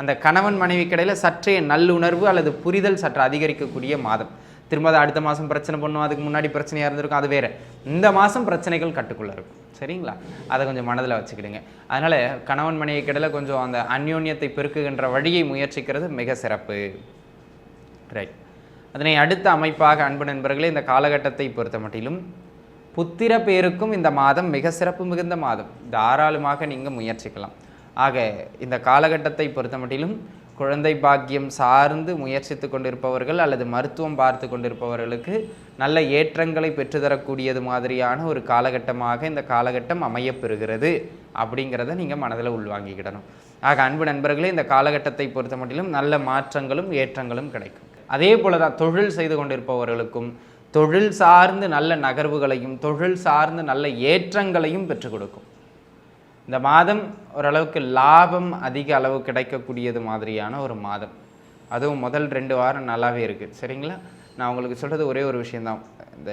அந்த கணவன் மனைவி கடையில் சற்றே நல்லுணர்வு அல்லது புரிதல் சற்று அதிகரிக்கக்கூடிய மாதம். திரும்ப அதை அடுத்த மாதம் பிரச்சனை பண்ணும் அதுக்கு முன்னாடி பிரச்சனையாக இருந்திருக்கும் அது வேறு. இந்த மாதம் பிரச்சனைகள் கட்டுக்குள்ளே இருக்கும். சரிங்களா? அதை கொஞ்சம் மனதில் வச்சுக்கிடுங்க. அதனால் கணவன் மனைவி கடையில் கொஞ்சம் அந்த அந்யோன்யத்தை பெருக்குகின்ற வழியை முயற்சிக்கிறது மிக சிறப்பு. ரைட் அதனை அடுத்த அமைப்பாக அன்பு நண்பர்களே இந்த காலகட்டத்தை பொறுத்த மட்டிலும் புத்திர பேருக்கும் இந்த மாதம் மிக சிறப்பு மிகுந்த மாதம். தாராளமாக நீங்கள் முயற்சிக்கலாம். ஆக இந்த காலகட்டத்தை பொறுத்த மட்டிலும் குழந்தை பாக்கியம் சார்ந்து முயற்சித்து கொண்டிருப்பவர்கள் அல்லது மருத்துவம் பார்த்து கொண்டிருப்பவர்களுக்கு நல்ல ஏற்றங்களை பெற்றுத்தரக்கூடியது மாதிரியான ஒரு காலகட்டமாக இந்த காலகட்டம் அமையப்பெறுகிறது அப்படிங்கிறத நீங்கள் மனதில் உள்வாங்கிக்கிடணும். ஆக அன்பு நண்பர்களே இந்த காலகட்டத்தை பொறுத்த மட்டிலும் நல்ல மாற்றங்களும் ஏற்றங்களும் கிடைக்கும். அதே போல தான் தொழில் செய்து கொண்டிருப்பவர்களுக்கும் தொழில் சார்ந்து நல்ல நகர்வுகளையும் தொழில் சார்ந்து நல்ல ஏற்றங்களையும் பெற்றுக் கொடுக்கும். இந்த மாதம் ஓரளவுக்கு லாபம் அதிக அளவு கிடைக்கக்கூடியது மாதிரியான ஒரு மாதம். அதுவும் முதல் ரெண்டு வாரம் நல்லாவே இருக்குது சரிங்களா? நான் உங்களுக்கு சொல்கிறது ஒரே ஒரு விஷயந்தான் இந்த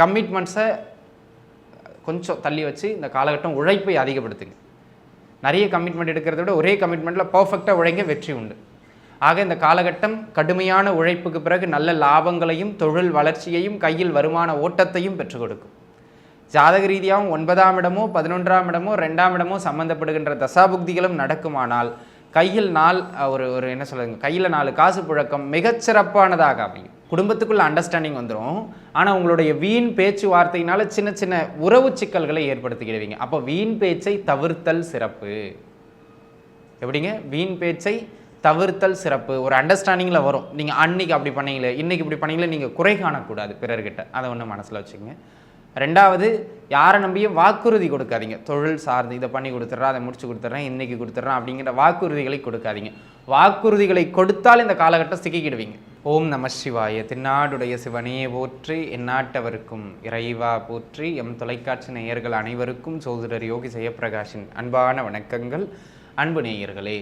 கமிட்மெண்ட்ஸை கொஞ்சம் தள்ளி வச்சு இந்த காலகட்டம் உழைப்பை அதிகப்படுத்துங்க. நிறைய கமிட்மெண்ட் எடுக்கிறத விட ஒரே கமிட்மெண்ட்டில் பர்ஃபெக்டாக உழைங்க வெற்றி உண்டு. ஆக இந்த காலகட்டம் கடுமையான உழைப்புக்கு பிறகு நல்ல லாபங்களையும் தொழில் வளர்ச்சியையும் கையில் வருமான ஓட்டத்தையும் பெற்றுக் கொடுக்கும். ஜாதக ரீதியாகவும் ஒன்பதாம் இடமோ பதினொன்றாம் இடமோ ரெண்டாம் இடமோ சம்பந்தப்படுகின்ற தசாபுக்திகளும் நடக்குமானால் கையில் நாள் ஒரு ஒரு என்ன சொல்லுங்க கையில் நாலு காசு புழக்கம் மிகச்சிறப்பானதாக அமையும். குடும்பத்துக்குள்ள அண்டர்ஸ்டாண்டிங் வந்துடும் ஆனால் உங்களுடைய வீண் பேச்சுவார்த்தையினால சின்ன சின்ன உறவு சிக்கல்களை ஏற்படுத்திக்கிடுவீங்க. அப்போ வீண் பேச்சை தவிர்த்தல் சிறப்பு. எப்படிங்க? வீண் பேச்சை தவிர்த்தல் சிறப்பு. ஒரு அண்டர்ஸ்டாண்டிங்கில் வரும். நீங்கள் அன்னைக்கு அப்படி பண்ணீங்களே இன்றைக்கி இப்படி பண்ணீங்களே நீங்கள் குறை காணக்கூடாது பிறர்கிட்ட. அதை ஒன்று மனசில் வச்சுக்கோங்க. ரெண்டாவது யாரை நம்பியும் வாக்குறுதி கொடுக்காதீங்க. தொழில் சார்ந்து இதை பண்ணி கொடுத்துட்றேன் அதை முடிச்சு கொடுத்துட்றேன் இன்றைக்கி கொடுத்துட்றேன் அப்படிங்கிற வாக்குறுதிகளை கொடுக்காதீங்க. வாக்குறுதிகளை கொடுத்தால் இந்த காலகட்டம் சிக்கிக்கிடுவீங்க. ஓம் நம சிவாய திருநாடுடைய சிவனையே போற்றி எந்நாட்டவருக்கும் இறைவா போற்றி எம் தொலைக்காட்சி நேயர்கள் அனைவருக்கும் சோதரர் யோகி ஜெயப்பிரகாஷின் அன்பான வணக்கங்கள். அன்பு நேயர்களே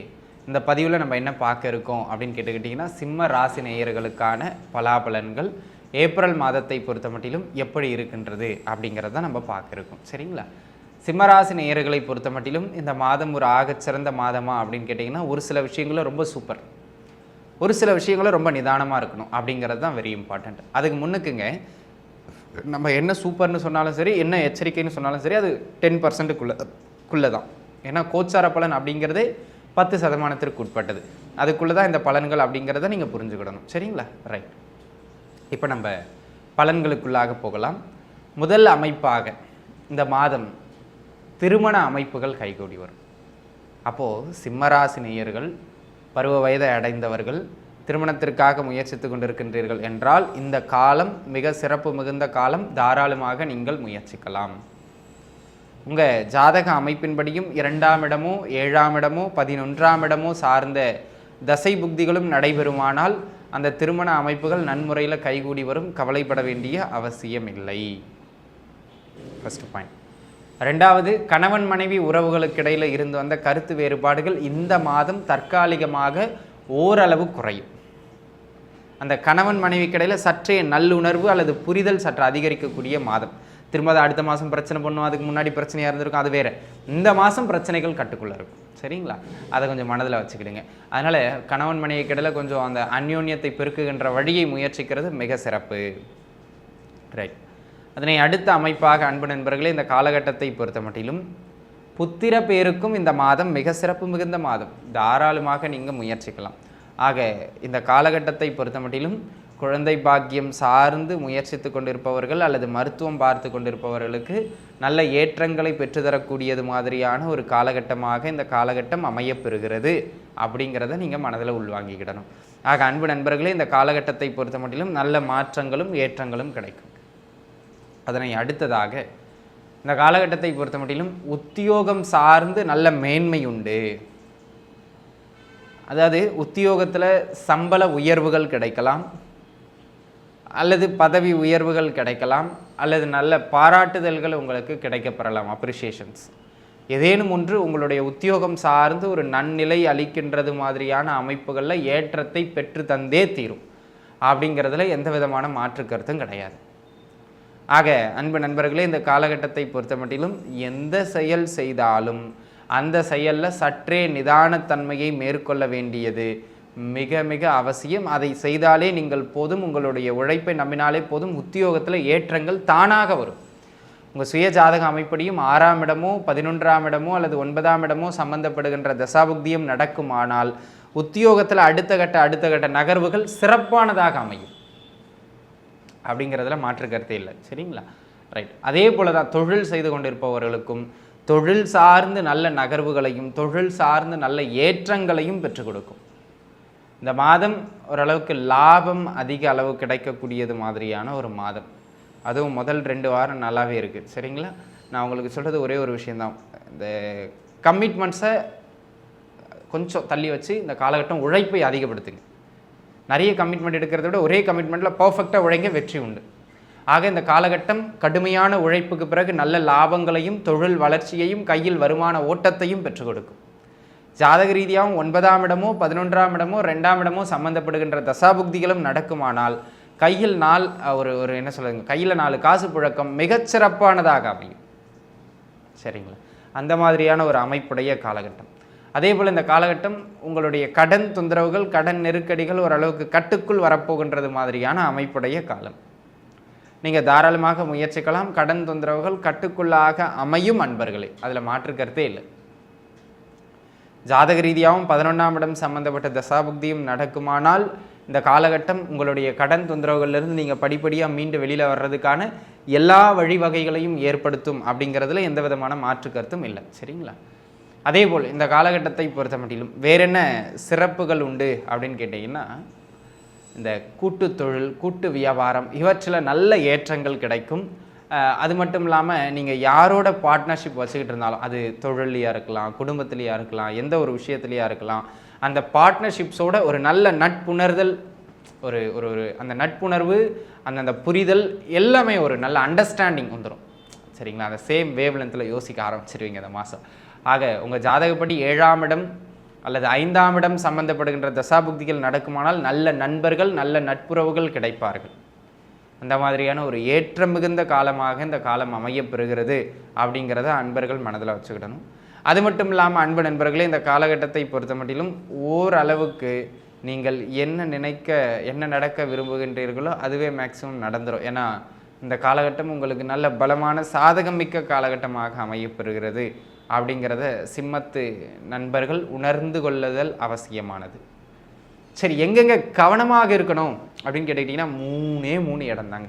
இந்த பதிவில் நம்ம என்ன பார்க்க இருக்கோம் அப்படின்னு கேட்டுக்கிட்டிங்கன்னா சிம்ம ராசி நேயர்களுக்கான பலாபலன்கள் ஏப்ரல் மாதத்தை பொறுத்த மட்டிலும் எப்படி இருக்கின்றது அப்படிங்கிறத நம்ம பார்க்க இருக்கோம் சரிங்களா? சிம்மராசி நேயர்களை பொறுத்த மட்டிலும் இந்த மாதம் ஒரு ஆகச்சிறந்த மாதமா அப்படின்னு கேட்டிங்கன்னா ஒரு சில விஷயங்களும் ரொம்ப சூப்பர் ஒரு சில விஷயங்களும் ரொம்ப நிதானமாக இருக்கணும் அப்படிங்கிறது தான் வெரி இம்பார்ட்டண்ட் அதுக்கு முன்னுக்குங்க நம்ம என்ன சூப்பர்னு சொன்னாலும் சரி என்ன எச்சரிக்கைன்னு சொன்னாலும் சரி அது டென் பர்சன்ட்டுக்குள்ளே குள்ளே தான் ஏன்னா கோச்சார பலன் அப்படிங்கிறதே பத்து சதமானத்திற்கு உட்பட்டது. அதுக்குள்ளே தான் இந்த பலன்கள் அப்படிங்கிறத நீங்கள் புரிஞ்சுக்கிடணும். சரிங்களா? ரைட் இப்போ நம்ம பலன்களுக்குள்ளாக போகலாம். முதல் அமைப்பாக இந்த மாதம் திருமண அமைப்புகள் கைகூடி வரும். அப்போது சிம்மராசி நேயர்கள் பருவ வயதை அடைந்தவர்கள் திருமணத்திற்காக முயற்சித்து கொண்டிருக்கின்றீர்கள் என்றால் இந்த காலம் மிக சிறப்பு மிகுந்த காலம் தாராளமாக நீங்கள் முயற்சிக்கலாம். உங்கள் ஜாதக அமைப்பின்படியும் இரண்டாம் இடமோ ஏழாம் இடமோ பதினொன்றாம் இடமோ சார்ந்த தசை புக்திகளும் நடைபெறுமானால் அந்த திருமண அமைப்புகள் நன்முறையில் கைகூடி வரும். கவலைப்பட வேண்டிய அவசியம் இல்லை ஃபர்ஸ்ட் பாயிண்ட் ரெண்டாவது கணவன் மனைவி உறவுகளுக்கிடையில் இருந்து வந்த கருத்து வேறுபாடுகள் இந்த மாதம் தற்காலிகமாக ஓரளவு குறையும். அந்த கணவன் மனைவிக்கிடையில் சற்றே நல்லுணர்வு அல்லது புரிதல் சற்று அதிகரிக்கக்கூடிய மாதம். திரும்ப அடுத்த மாதம் பிரச்சனை பண்ணும் அதுக்கு முன்னாடி பிரச்சனையாக இருந்திருக்கும் அது வேறு. இந்த மாதம் பிரச்சனைகள் கட்டுக்குள்ளே இருக்கும். சரிங்களா? அதை கொஞ்சம் மனதில் வச்சுக்கிடுங்க. அதனால் கணவன் மனைவி இடையில கொஞ்சம் அந்த அந்யோன்யத்தை பெருக்குகின்ற வழியை முயற்சிக்கிறது மிக சிறப்பு. ரைட் அதனை அடுத்த அமைப்பாக அன்பு நண்பர்களே இந்த காலகட்டத்தை பொறுத்த மட்டிலும் புத்திர பேருக்கும் இந்த மாதம் மிக சிறப்பு மிகுந்த மாதம். தாராளமாக நீங்கள் முயற்சிக்கலாம். ஆக இந்த காலகட்டத்தை பொறுத்த மட்டிலும் குழந்தை பாக்கியம் சார்ந்து முயற்சித்து கொண்டிருப்பவர்கள் அல்லது மருத்துவம் பார்த்து கொண்டிருப்பவர்களுக்கு நல்ல ஏற்றங்களை பெற்றுத்தரக்கூடியது மாதிரியான ஒரு காலகட்டமாக இந்த காலகட்டம் அமையப்பெறுகிறது அப்படிங்கிறத நீங்கள் மனதில் உள்வாங்கிக்கிடணும். ஆக அன்பு நண்பர்களே இந்த காலகட்டத்தை பொறுத்த மட்டிலும் நல்ல மாற்றங்களும் ஏற்றங்களும் கிடைக்கும். அதனை அடுத்ததாக இந்த காலகட்டத்தை பொறுத்த மட்டிலும் உத்தியோகம் சார்ந்து நல்ல மேன்மை உண்டு. அதாவது உத்தியோகத்தில் சம்பள உயர்வுகள் கிடைக்கலாம். அல்லது பதவி உயர்வுகள் கிடைக்கலாம் அல்லது நல்ல பாராட்டுதல்கள் உங்களுக்கு கிடைக்கப்பெறலாம் அப்ரிஷியேஷன்ஸ் ஏதேனும் ஒன்று உங்களுடைய உத்தியோகம் சார்ந்து ஒரு நன்னிலை அளிக்கின்றது மாதிரியான அமைப்புகளில் ஏற்றத்தை பெற்று தந்தே தீரும். அப்படிங்கிறதுல எந்த விதமான மாற்று கருத்தும் கிடையாது. ஆக அன்பு நண்பர்களே இந்த காலகட்டத்தை பொறுத்த மட்டிலும் எந்த செயல் செய்தாலும் அந்த செயலில் சற்றே நிதானத்தன்மையை மேற்கொள்ள வேண்டியது மிக மிக அவசியம். அதை செய்தாலே நீங்கள் போதும். உங்களுடைய உழைப்பை நம்பினாலே போதும். உத்தியோகத்தில் ஏற்றங்கள் தானாக வரும். உங்கள் சுய ஜாதக அமைப்படியும் ஆறாம் இடமோ பதினொன்றாம் இடமோ அல்லது ஒன்பதாம் இடமோ சம்பந்தப்படுகின்ற தசாபுக்தியும் நடக்குமானால் உத்தியோகத்தில் அடுத்த கட்ட அடுத்த கட்ட நகர்வுகள் சிறப்பானதாக அமையும். அப்படிங்கிறதுல மாற்று கருத்தே இல்லை. சரிங்களா? ரைட் அதே போல தான் தொழில் செய்து கொண்டிருப்பவர்களுக்கும் தொழில் சார்ந்து நல்ல நகர்வுகளையும் தொழில் சார்ந்து நல்ல ஏற்றங்களையும் பெற்றுக் கொடுக்கும். இந்த மாதம் ஓரளவுக்கு லாபம் அதிக அளவு கிடைக்கக்கூடியது மாதிரியான ஒரு மாதம். அதுவும் முதல் ரெண்டு வாரம் நல்லாவே இருக்குது சரிங்களா? நான் உங்களுக்கு சொல்கிறது ஒரே ஒரு விஷயந்தான் இந்த கமிட்மெண்ட்ஸை கொஞ்சம் தள்ளி வச்சு இந்த காலகட்டம் உழைப்பை அதிகப்படுத்துங்க. நிறைய கமிட்மெண்ட் எடுக்கிறத விட ஒரே கமிட்மெண்ட்டில் பர்ஃபெக்டாக உழைங்க வெற்றி உண்டு. ஆக இந்த காலகட்டம் கடுமையான உழைப்புக்கு பிறகு நல்ல லாபங்களையும் தொழில் வளர்ச்சியையும் கையில் வருமான ஓட்டத்தையும் பெற்றுக் கொடுக்கும். ஜாதக ரீதியாகவும் ஒன்பதாம் இடமோ பதினொன்றாம் இடமோ ரெண்டாம் இடமோ சம்பந்தப்படுகின்ற தசாபுக்திகளும் நடக்குமானால் கையில் நாள் ஒரு ஒரு என்ன சொல்லுங்க கையில் நாலு காசு புழக்கம் மிகச்சிறப்பானதாக அமையும். சரிங்களா? அந்த மாதிரியான ஒரு அமைப்புடைய காலகட்டம். அதே போல் இந்த காலகட்டம் உங்களுடைய கடன் தொந்தரவுகள் கடன் நெருக்கடிகள் ஓரளவுக்கு கட்டுக்குள் வரப்போகின்றது மாதிரியான அமைப்புடைய காலம். நீங்கள் தாராளமாக முயற்சிக்கலாம். கடன் தொந்தரவுகள் கட்டுக்குள்ளாக அமையும் அன்பர்களே. அதில் மாற்று கருத்தே இல்லை. ஜாதக ரீதியாகவும் பதினொன்றாம் இடம் சம்பந்தப்பட்ட தசாபுக்தியும் நடக்குமானால் இந்த காலகட்டம் உங்களுடைய கடன் தொந்தரவுகள்லேருந்து நீங்கள் படிப்படியாக மீண்டு வெளியில் வர்றதுக்கான எல்லா வழிவகைகளையும் ஏற்படுத்தும் அப்படிங்கிறதுல எந்த விதமான மாற்று கருத்தும் இல்லை. சரிங்களா? அதே போல் இந்த காலகட்டத்தை பொறுத்த மட்டிலும் வேற என்ன சிறப்புகள் உண்டு அப்படின்னு கேட்டிங்கன்னா இந்த கூட்டு தொழில் கூட்டு வியாபாரம் இவற்றில் நல்ல ஏற்றங்கள் கிடைக்கும். அது மட்டும் இல்லாமல் நீங்கள் யாரோட பார்ட்னர்ஷிப் வச்சுக்கிட்டு இருந்தாலும் அது தொழிலையாக இருக்கலாம் குடும்பத்துலேயா இருக்கலாம் எந்த ஒரு விஷயத்துலையாக இருக்கலாம் அந்த பார்ட்னர்ஷிப்ஸோட ஒரு நல்ல நட்புணர்தல் ஒரு ஒரு ஒரு அந்த நட்புணர்வு அந்தந்த புரிதல் எல்லாமே ஒரு நல்ல அண்டர்ஸ்டாண்டிங் வந்துடும் சரிங்களா? அந்த சேம் வேவ் லென்த்தில் யோசிக்க ஆரம்பிச்சிருவீங்க அந்த மாதம் ஆக உங்கள் ஜாதகப்படி ஏழாம் இடம் அல்லது ஐந்தாம் இடம் சம்பந்தப்படுகின்ற தசாபுக்திகள் நடக்குமானால் நல்ல நண்பர்கள் நல்ல நட்புறவுகள் கிடைப்பார்கள். அந்த மாதிரியான ஒரு ஏற்றம் மிகுந்த காலமாக இந்த காலம் அமையப்பெறுகிறது அப்படிங்கிறத அன்பர்கள் மனதில் வச்சுக்கிடணும். அது மட்டும் இல்லாமல் அன்பு நண்பர்களே இந்த காலகட்டத்தை பொறுத்த மட்டிலும் ஓரளவுக்கு நீங்கள் என்ன நினைக்க என்ன நடக்க விரும்புகின்றீர்களோ அதுவே மேக்ஸிமம் நடந்துடும் ஏன்னா இந்த காலகட்டம் உங்களுக்கு நல்ல பலமான சாதகம் மிக்க காலகட்டமாக அமையப்பெறுகிறது அப்படிங்கிறத சிம்மத்து நண்பர்கள் உணர்ந்து கொள்ளுதல் அவசியமானது. சரி எங்கெங்க கவனமாக இருக்கணும் அப்படின்னு கேட்டுக்கிட்டிங்கன்னா மூணே மூணு இடம் தாங்க.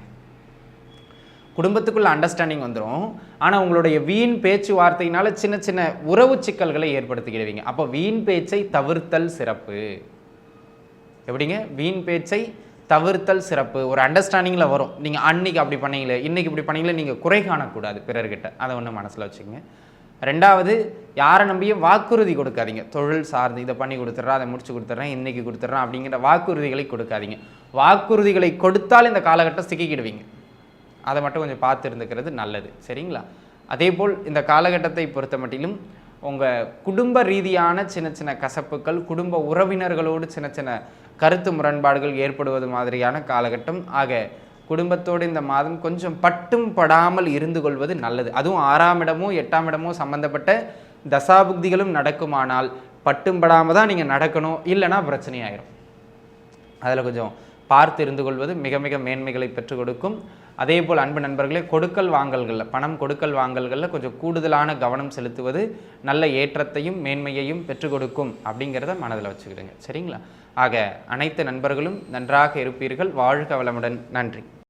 குடும்பத்துக்குள்ள அண்டர்ஸ்டாண்டிங் வந்துடும் ஆனால் உங்களுடைய வீண் பேச்சுவார்த்தையினால சின்ன சின்ன உறவு சிக்கல்களை ஏற்படுத்திக்கிடுவீங்க. அப்போ வீண் பேச்சை தவிர்த்தல் சிறப்பு. எப்படிங்க? வீண் பேச்சை தவிர்த்தல் சிறப்பு. ஒரு அண்டர்ஸ்டாண்டிங்கில் வரும். நீங்கள் அன்னைக்கு அப்படி பண்ணீங்களே இன்னைக்கு இப்படி பண்ணீங்களே நீங்கள் குறை காணக்கூடாது பிறர்கிட்ட. அதை ஒன்று மனசில் வச்சுக்கோங்க. ரெண்டாவது யாரை நம்பியும் வாக்குறுதி கொடுக்காதீங்க. தொழில் சார்ந்து இதை பண்ணி கொடுத்துட்றேன் அதை முடிச்சு கொடுத்துட்றேன் இன்றைக்கி கொடுத்துட்றேன் அப்படிங்கிற வாக்குறுதிகளை கொடுக்காதீங்க. வாக்குறுதிகளை கொடுத்தால் இந்த காலகட்டம் சிக்கிக்கிடுவீங்க. அதை மட்டும் கொஞ்சம் பார்த்து இருந்துக்கிறது நல்லது. சரிங்களா? அதே போல் இந்த காலகட்டத்தை பொறுத்த மட்டிலும் உங்கள் குடும்ப ரீதியான சின்ன சின்ன கசப்புகள் குடும்ப உறவினர்களோடு சின்ன சின்ன கருத்து முரண்பாடுகள் ஏற்படுவது மாதிரியான காலகட்டம். ஆக குடும்பத்தோடு இந்த மாதம் கொஞ்சம் பட்டும் படாமல் இருந்து கொள்வது நல்லது. அதுவும் ஆறாம் இடமோ எட்டாம் இடமோ சம்பந்தப்பட்ட தசாபுக்திகளும் நடக்குமானால் பட்டும் படாமல் தான் நீங்கள் நடக்கணும். இல்லைன்னா பிரச்சனையாயிரும். அதில் கொஞ்சம் பார்த்து இருந்து கொள்வது மிக மிக மேன்மைகளை பெற்றுக் கொடுக்கும். அதே போல் அன்பு நண்பர்களே கொடுக்கல் வாங்கல்களில் பணம் கொடுக்கல் வாங்கல்களில் கொஞ்சம் கூடுதலான கவனம் செலுத்துவது நல்ல ஏற்றத்தையும் மேன்மையையும் பெற்றுக் கொடுக்கும் அப்படிங்கிறத மனதில் வச்சுக்கிடுங்க. சரிங்களா? ஆக அனைத்து நண்பர்களும் நன்றாக இருப்பீர்கள். வாழ்க வளமுடன். நன்றி.